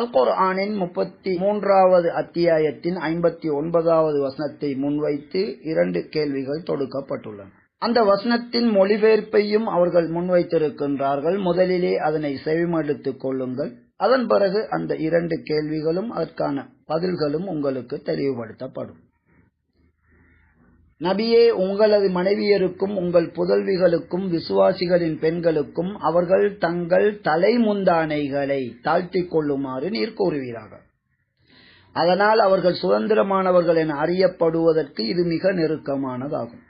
அல் குர்ஆனின் முப்பத்தி மூன்றாவது அத்தியாயத்தின் ஐம்பத்தி ஒன்பதாவது வசனத்தை முன்வைத்து இரண்டு கேள்விகள் தொடுக்கப்பட்டுள்ளன. அந்த வசனத்தின் மொழிபெயர்ப்பையும் அவர்கள் முன்வைத்திருக்கின்றார்கள். முதலிலே அதனை செவிமடுத்துக் கொள்ளுங்கள். அதன் பிறகு அந்த இரண்டு கேள்விகளும் அதற்கான பதில்களும் உங்களுக்கு தெளிவுபடுத்தப்படும். நபியே உங்களது மனைவியருக்கும் உங்கள் புதல்விகளுக்கும் விசுவாசிகளின் பெண்களுக்கும் அவர்கள் தங்கள் தலைமுந்தானைகளை தாழ்த்திக் கொள்ளுமாறு நீர் கூறுவீராக. அதனால் அவர்கள் சுதந்திரமானவர்கள் என அறியப்படுவதற்கு இது மிக நெருக்கமானதாகும்.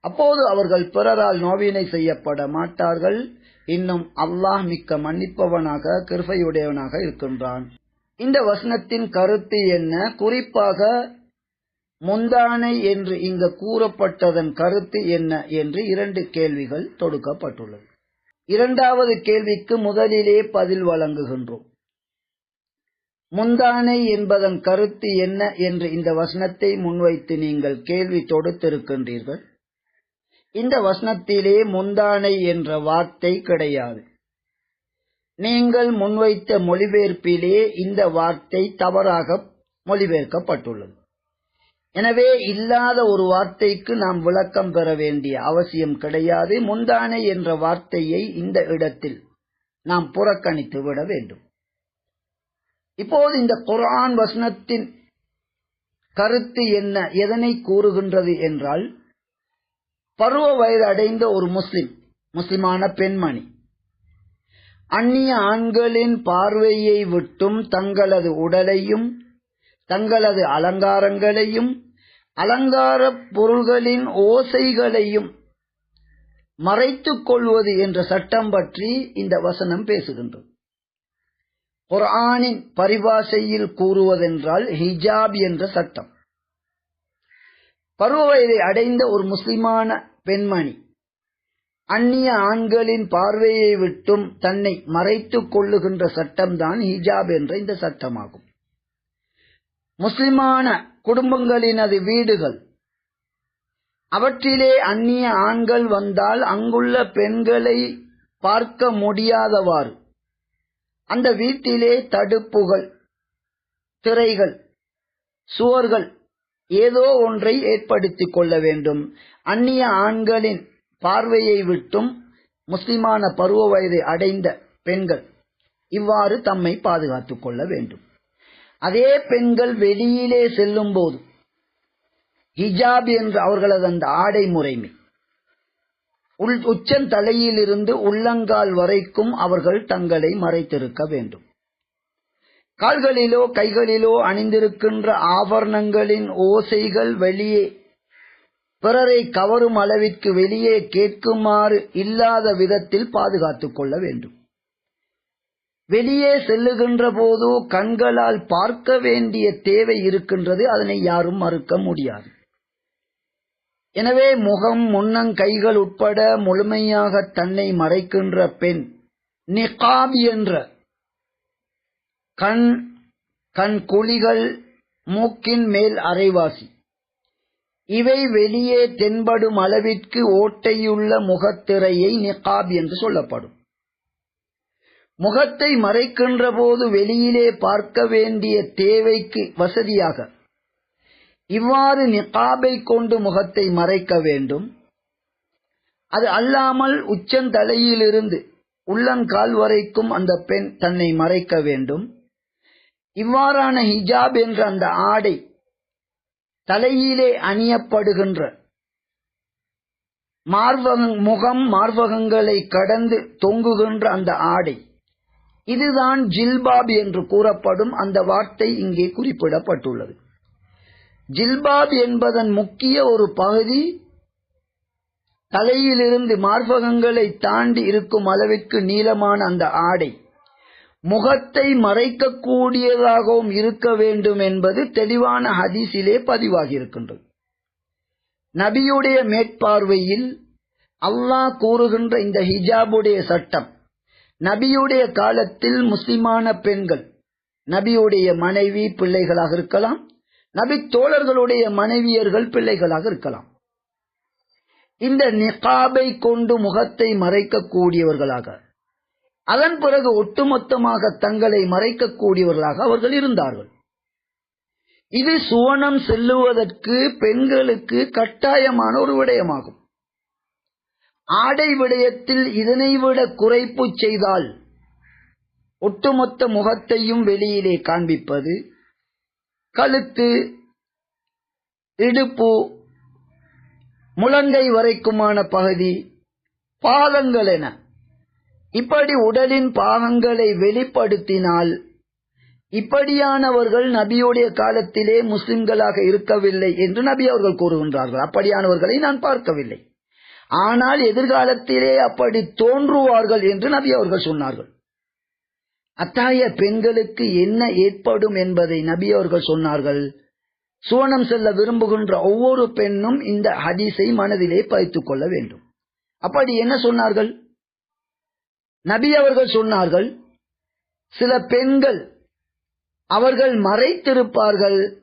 அப்போது அவர்கள் பிறரால் நோவினை செய்யப்பட மாட்டார்கள். இன்னும் அல்லாஹ் மிக்க மன்னிப்பவனாக கிருபையுடையவனாக இருக்கின்றான். இந்த வசனத்தின் கருத்து என்ன? குறிப்பாக முந்தானை என்று இங்கு கூறப்பட்டதன் கருத்து என்ன என்று இரண்டு கேள்விகள் தொடுக்கப்பட்டுள்ளது. இரண்டாவது கேள்விக்கு முதலிலே பதில் வழங்குகின்றோம். முந்தானை என்பதன் கருத்து என்ன என்று இந்த வசனத்தை முன்வைத்து நீங்கள் கேள்வி தொடுத்திருக்கின்றீர்கள். இந்த வசனத்திலே முந்தானை என்ற வார்த்தை கிடையாது. நீங்கள் முன்வைத்த மொழிபெயர்ப்பிலே இந்த வார்த்தை தவறாக மொழிபெயர்க்கப்பட்டுள்ளது. எனவே இல்லாத ஒரு வார்த்தைக்கு நாம் விளக்கம் பெற வேண்டிய அவசியம் கிடையாது. முந்தானை என்ற வார்த்தையை இந்த இடத்தில் நாம் புறக்கணித்து விட வேண்டும். இப்போது இந்த குரான் வசனத்தின் கருத்து என்ன? எதனை கூறுகின்றது என்றால் பருவ வயது அடைந்த ஒரு முஸ்லிம் முஸ்லிமான பெண்மணி அந்நிய ஆண்களின் பார்வையை விட்டும் தங்களது உடலையும் தங்களது அலங்காரங்களையும் அலங்கார பொருள்களின் ஓசைகளையும் மறைத்துக் கொள்வது என்ற சட்டம் பற்றி இந்த வசனம் பேசுகின்றது. குர்ஆனின் பரிபாஷையில் கூறுவதென்றால் ஹிஜாப் என்ற சட்டம். பருவ வயதை அடைந்த ஒரு முஸ்லிமான பெண்மணி அந்நிய ஆண்களின் பார்வையை விட்டும் தன்னை மறைத்துக் கொள்ளுகின்ற சட்டம்தான் ஹிஜாப் என்ற இந்த சட்டமாகும். முஸ்லிமான குடும்பங்களினது வீடுகள். அவற்றிலே அந்நிய ஆண்கள் வந்தால் அங்குள்ள பெண்களை பார்க்க முடியாதவாறு. அந்த வீட்டிலே தடுப்புகள் திரைகள் சுவர்கள் ஏதோ ஒன்றை ஏற்படுத்திக் கொள்ள வேண்டும். அந்நிய ஆண்களின் பார்வையை விட்டும் முஸ்லிமான பருவ வயதை அடைந்த பெண்கள் இவ்வாறு தம்மை பாதுகாத்துக் கொள்ள வேண்டும். அதே பெண்கள் வெளியிலே செல்லும் போது ஹிஜாப் என்று அவர்களது அந்த ஆடை முறைமை உள் உச்சந்தலையிலிருந்து உள்ளங்கால் வரைக்கும் அவர்கள் தங்களை மறைத்திருக்க வேண்டும். கால்களிலோ கைகளிலோ அணிந்திருக்கின்ற ஆபரணங்களின் ஓசைகள் வெளியே பிறரை கவரும் அளவிற்கு வெளியே கேட்குமாறு இல்லாத விதத்தில் பாதுகாத்துக் கொள்ள வேண்டும். வெளியே செல்லுகின்ற போதோ கண்களால் பார்க்க வேண்டிய தேவை இருக்கின்றது. அதனை யாரும் மறுக்க முடியாது. எனவே முகம் முன்னங்கைகள் உட்பட முழுமையாக தன்னை மறைக்கின்ற பெண் நிகாப் என்ற கண் கண் குழிகள் மூக்கின் மேல் அரைவாசி. இவை வெளியே தென்படும் அளவிற்கு ஓட்டையுள்ள முகத்திரையை நிகாப் என்று சொல்லப்படும். முகத்தை மறைக்கின்ற போது வெளியிலே பார்க்க வேண்டிய தேவைக்கு வசதியாக இவ்வாறு நிகாபை கொண்டு முகத்தை மறைக்க வேண்டும். அது அல்லாமல் உச்சந்தலையிலிருந்து உள்ளங்கால் வரைக்கும் அந்த பெண் தன்னை மறைக்க வேண்டும். இவ்வாறான ஹிஜாப் என்ற அந்த ஆடை தலையிலே அணியப்படுகின்ற மார்பகம் முகம் மார்பகங்களை கடந்து தொங்குகின்ற அந்த ஆடை இதுதான் ஜில்பாப் என்று கூறப்படும் அந்த வார்த்தை இங்கே குறிப்பிடப்பட்டுள்ளது. ஜில்பாப் என்பதன் முக்கிய ஒரு பகுதி தலையிலிருந்து மார்பகங்களை தாண்டி இருக்கும் அளவிற்கு நீளமான அந்த ஆடை. முகத்தை மறைக்கக்கூடியதாகவும் இருக்க வேண்டும் என்பது தெளிவான ஹதீஸிலே பதிவாகி இருக்கின்றது நபியுடைய மேற்பார்வையில் அல்லாஹ் கூறுகின்ற இந்த ஹிஜாபுடைய சட்டம் நபியுடைய காலத்தில் முஸ்லிமான பெண்கள் நபியுடைய மனைவி பிள்ளைகளாக இருக்கலாம் நபி தோழர்களுடைய மனைவியர்கள் பிள்ளைகளாக இருக்கலாம். இந்த நிகாபை கொண்டு முகத்தை மறைக்கக்கூடியவர்களாக அதன் பிறகு ஒட்டுமொத்தமாக தங்களை மறைக்கக்கூடியவர்களாக அவர்கள் இருந்தார்கள். இது சுவனம் செல்லுவதற்கு பெண்களுக்கு கட்டாயமான ஒரு விடயமாகும். ஆடை விடயத்தில் இதனை விட குறைப்பு செய்தால் ஒட்டுமொத்த முகத்தையும் வெளியிலே காண்பிப்பது கழுத்து இடுப்பு முழங்கை வரைக்குமான பகுதி பாதங்கள் என இப்படி உடலின் பாகங்களை வெளிப்படுத்தினால் இப்படியானவர்கள் நபியுடைய காலத்திலே முஸ்லிம்களாக இருக்கவில்லை என்று நபி அவர்கள் கூறுகின்றார்கள். அப்படியானவர்களை நான் பார்க்கவில்லை. ஆனால் எதிர்காலத்திலே அப்படி தோன்றுவார்கள் என்று நபி அவர்கள் சொன்னார்கள். அத்தாய பெண்களுக்கு என்ன ஏற்படும் என்பதை நபி அவர்கள் சொன்னார்கள். சுவனம் செல்ல விரும்புகின்ற ஒவ்வொரு பெண்ணும் இந்த ஹதீஸை மனதிலே பதித்துக் கொள்ள வேண்டும். அப்படி என்ன சொன்னார்கள்? நபி அவர்கள் சொன்னார்கள் சில பெண்கள் அவர்கள் மறைத்திருப்பார்கள்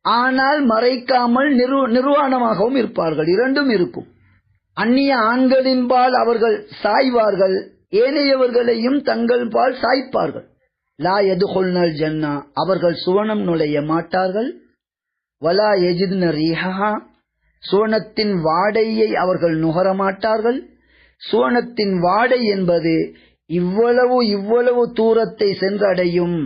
ஆனால் மறைக்காமல் நிர்வாணமாகவும் இருப்பார்கள். இரண்டும் இருக்கும். அந்நிய ஆண்களின்பால் அவர்கள் சாய்வார்கள் ஏனையவர்களையும் தங்கள் பால் சாய்ப்பார்கள். லா எது எதுகொள்னல் ஜன்னா அவர்கள் சுவனம் நுழைய மாட்டார்கள். வலா எஜித்ன ரீஹா சுவனத்தின் வாடையை அவர்கள் நுகர மாட்டார்கள். சுவனத்தின் வாடை என்பது இவ்வளவு இவ்வளவு தூரத்தை சென்றடையும்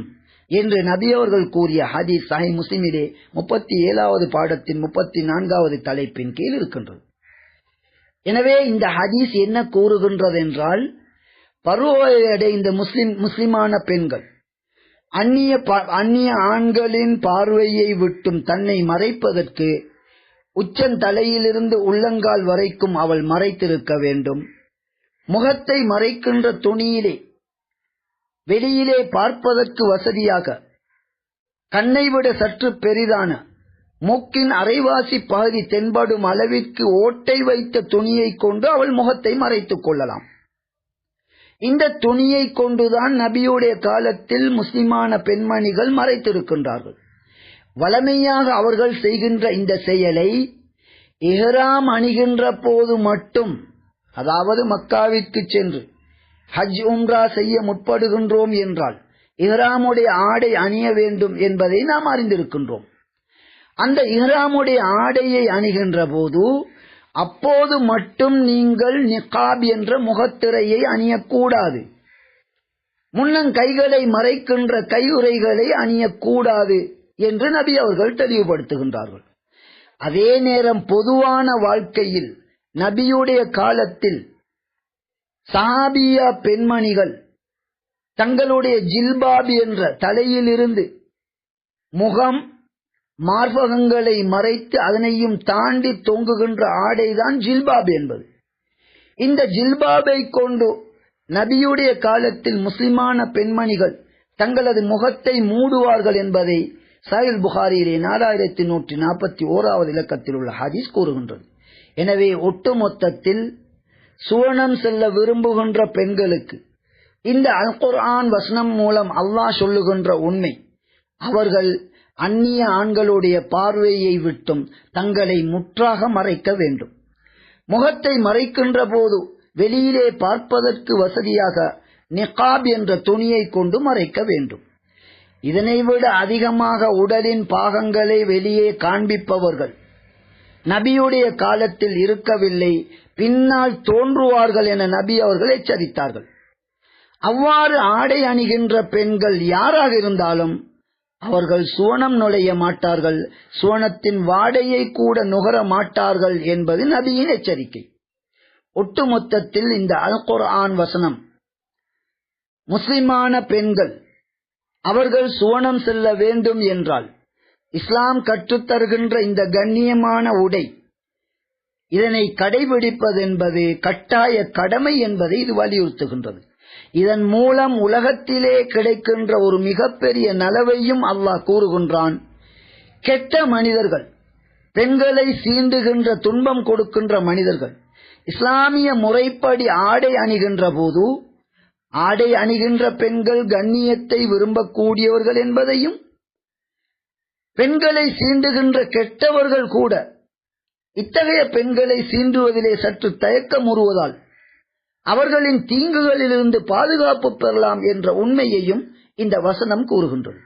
என்று நபி அவர்கள் கூறிய ஹதீஸ் சாஹி முஸ்லிமிலே முப்பத்தி ஏழாவது பாடத்தின் முப்பத்தி நான்காவது தலைப்பின் கீழ் இருக்கின்றது. எனவே இந்த ஹதீஸ் என்ன கூறுகின்றது என்றால் பருவடைந்த முஸ்லிம் முஸ்லிமான பெண்கள் அந்நிய அந்நிய ஆண்களின் பார்வையை விட்டும் தன்னை மறைப்பதற்கு உச்சந்தலையிலிருந்து உள்ளங்கால் வரைக்கும் அவள் மறைத்திருக்க வேண்டும். முகத்தை மறைக்கின்ற துணியிலே வெளியிலே பார்ப்பதற்கு வசதியாக கண்ணை விட சற்று பெரிதான மூக்கின் அரைவாசி பகுதி தென்படும் அளவிற்கு ஓட்டை வைத்த துணியை கொண்டு அவள் முகத்தை மறைத்துக் கொள்ளலாம். இந்த துணியை கொண்டுதான் நபியுடைய காலத்தில் முஸ்லிமான பெண்மணிகள் மறைத்திருக்கின்றார்கள். வளமையாக அவர்கள் செய்கின்ற இந்த செயலை இஹ்ராம் அணிகின்ற போது மட்டும் அதாவது மக்காவிற்கு சென்று ஹஜ் உம்ரா செய்ய முற்படுகின்றோம் என்றால் இஹ்ராமுடைய ஆடை அணிய வேண்டும் என்பதை நாம் அறிந்திருக்கின்றோம். அந்த இஹ்ராமுடைய ஆடையை அணிகின்ற போது அப்போது மட்டும் நீங்கள் நிகாப் என்ற முகத்திரையை அணியக்கூடாது. முன்னங்கைகளை மறைக்கின்ற கையுறைகளை அணியக்கூடாது என்று நபி அவர்கள் தெளிவுபடுத்துகின்றார்கள். அதே நேரம் பொதுவான வாழ்க்கையில் நபியுடைய காலத்தில் சாபியா பெண்மணிகள் தங்களுடைய ஜில்பாப் என்ற தலையிலிருந்து முகம் மார்பகங்களை மறைத்து அதனையும் தாண்டி தொங்குகின்ற ஆடைதான் ஜில்பாப் என்பது. இந்த ஜில்பாபை கொண்டு நபியுடைய காலத்தில் முஸ்லிமான பெண்மணிகள் தங்களது முகத்தை மூடுவார்கள் என்பதை சாயில் புகாரியிலே நாலாயிரத்தி நூற்றி நாற்பத்தி ஓராவது இலக்கத்தில் உள்ள ஹதீஸ் கூறுகின்றது. எனவே ஒட்டுமொத்தத்தில் சுவனம் செல்ல விரும்புகின்ற பெண்களுக்கு இந்த அல் குர்ஆன் வசனம் மூலம் அல்லாஹ் சொல்லுகின்ற உண்மை. அவர்கள் அந்நிய ஆண்களுடைய பார்வையை விட்டும் தங்களை முற்றாக மறைக்க வேண்டும். முகத்தை மறைக்கின்ற போது வெளியிலே பார்ப்பதற்கு வசதியாக நிகாப் என்ற துணியை கொண்டு மறைக்க வேண்டும். இதனை விட அதிகமாக உடலின் பாகங்களை வெளியே காண்பிப்பவர்கள் நபியுடைய காலத்தில் இருக்கவில்லை பின்னால் தோன்றுவார்கள் என நபி அவர்கள் எச்சரித்தார்கள். அவ்வாறு ஆடை அணிகின்ற பெண்கள் யாராக இருந்தாலும் அவர்கள் சுவனம் நுழைய மாட்டார்கள். சுவனத்தின் வாடையை கூட நுகர மாட்டார்கள் என்பது நபியின் எச்சரிக்கை. ஒட்டுமொத்தத்தில் இந்த அல் குர்ஆன் வசனம் முஸ்லிமான பெண்கள் அவர்கள் சுவனம் செல்ல வேண்டும் என்றால் இஸ்லாம் கற்றுத்தருகின்ற இந்த கண்ணியமான உடை இதனை கடைபிடிப்பதென்பது கட்டாய கடமை என்பதை இது வலியுறுத்துகின்றது. இதன் மூலம் உலகத்திலே கிடைக்கின்ற ஒரு மிகப்பெரிய நலவையும் அல்லாஹ் கூறுகின்றான். கெட்ட மனிதர்கள் பெண்களை சீண்டுகின்ற துன்பம் கொடுக்கின்ற மனிதர்கள் இஸ்லாமிய முறைப்படி ஆடை அணிகின்ற போது ஆடை அணிகின்ற பெண்கள் கண்ணியத்தை விரும்பக்கூடியவர்கள் என்பதையும் பெண்களை சீண்டுகின்ற கெட்டவர்கள் கூட இத்தகைய பெண்களை சீண்டுவதிலே சற்று தயக்கம் உருவதால் அவர்களின் தீங்குகளிலிருந்து பாதுகாப்பு பெறலாம் என்ற உண்மையையும் இந்த வசனம் கூறுகின்றது.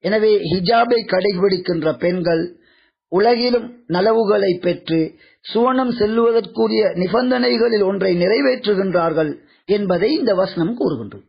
எனவே ஹிஜாபை கடைபிடிக்கின்ற பெண்கள் உலகிலும் நலவுகளை பெற்று சுவனம் செல்லுவதற்குரிய நிபந்தனைகளில் ஒன்றை நிறைவேற்றுகின்றார்கள் என்பதை இந்த வசனம் கூறுகின்றது.